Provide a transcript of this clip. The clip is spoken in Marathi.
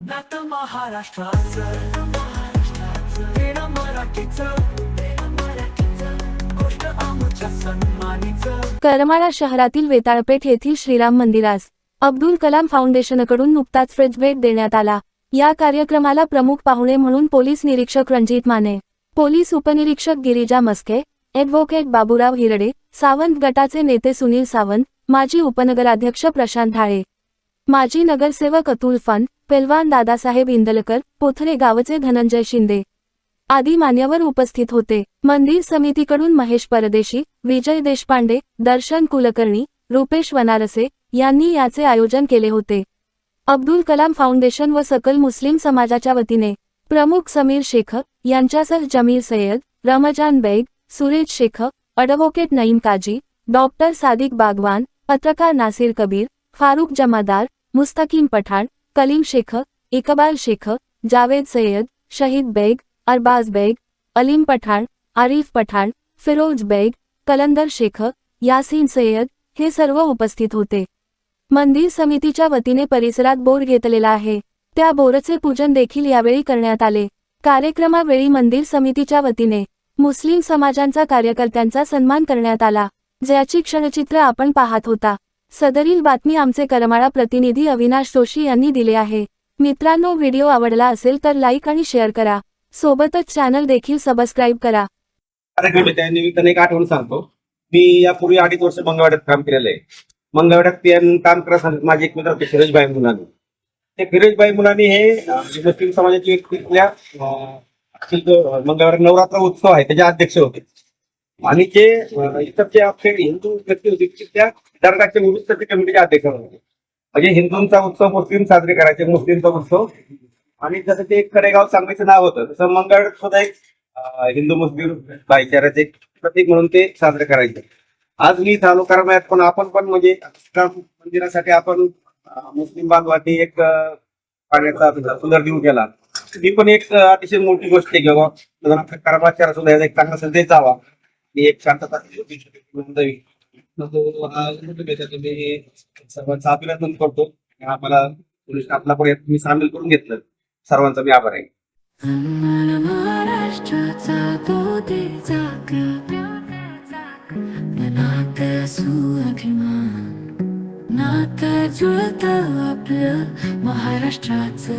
नातं महाराष्ट्राचं. मराठीचं. गोष्ट आमच्या सन्मानीचं. करमाळा शहरातील वेताळपेठ येथील श्रीराम मंदिरास अब्दुल कलाम फाउंडेशनकडून नुकताच फ्रिज भेट देण्यात आला. या कार्यक्रमाला प्रमुख पाहुणे म्हणून पोलीस निरीक्षक रणजित माने पोलीस उपनिरीक्षक गिरिजा मस्के ॲडव्होकेट बाबूराव हिरडे सावंत गटाचे नेते सुनील सावंत माजी उपनगराध्यक्ष प्रशांत ढाळे माजी नगरसेवक अतुल फन पेलवान दादासाहेब इंदलकर पोथरे गावचे धनंजय शिंदे आदी मान्यवर उपस्थित होते. मंदिर समितीकडून महेश परदेशी विजय देशपांडे दर्शन कुलकर्णी रुपेश वनारसे यांनी याचे आयोजन केले होते. अब्दुल कलाम फाउंडेशन व सकल मुस्लिम समाजाच्या वतीने प्रमुख समीर शेख यांच्यासह जमीर सय्यद रमजान बेग सुरेज शेख अडव्होकेट नईम काजी डॉक्टर सादिक बागवान पत्रकार नासिर कबीर फारुख जमादार मुस्तकीम पठाण कलीम शेख इकबाल शेख जावेद सय्यद शहीद बेग अरबाज बेग अलीम पठाण आरिफ पठाण फिरोज बेग कलंदर शेख यासीन सय्यद हे सर्व उपस्थित होते. मंदिर समितीच्या वतीने परिसरात बोर घेतलेला आहे. त्या बोरचे पूजन देखील यावेळी करण्यात आले. कार्यक्रमावेळी मंदिर समितीच्या वतीने मुस्लिम समाजांचा कार्यकर्त्यांचा सन्मान करण्यात आला. ज्याची क्षणचित्र आपण पाहत होता. सदरील बातमी आमचे करमाळा प्रतिनिधी अविनाश जोशी यांनी दिले आहे. मित्रांनो व्हिडिओ आवडला असेल तर लाईक आणि शेअर करा. सोबतच चॅनल देखील सबस्क्राईब करा. निमित्ताने एक आठवण सांगतो. मी यापूर्वी अडीच वर्ष मंगळवाड्यात काम केलेलं आहे. मंगळवाड्यात काम करत माझे एक मित्र फिरोजभाई मुलानी. ते फिरोजभाई मुलानी हे मुस्लिम समाजाची एक तिथल्या मंगळवाड्यात नवरात्र उत्सव आहे त्याचे अध्यक्ष होते. आणि जे इतर आपले हिंदू व्यक्ती होते की त्या दरगाहचे उरुस कमिटीचे अध्यक्ष होते म्हणजे हिंदूंचा उत्सव मुस्लिम साजरे करायचे मुस्लिमचा उत्सव. आणि जसं ते एक कडेगाव सांगायचं नाव होतं तसं मंगळ सुद्धा एक हिंदू मुस्लिम भाईचाराचे प्रतीक म्हणून ते साजरे करायचे. आज मी चालू करण्यात पण आपण पण म्हणजे मंदिरासाठी आपण मुस्लिम बांधवांनी एक पाण्याचा सुंदर देऊ केला. ही पण एक अतिशय मोठी गोष्ट आहे किंवा कर्माचार सुद्धा एक चांगला संदेश जावा मी एक शांतता मी सर्वांचं अभिनंदन करतो. आम्हाला पोलीस आपला पण मी सामील करून घेतलं. सर्वांचा मी आभार आहे. महाराष्ट्राचा नात जुळत आपलं महाराष्ट्राचं.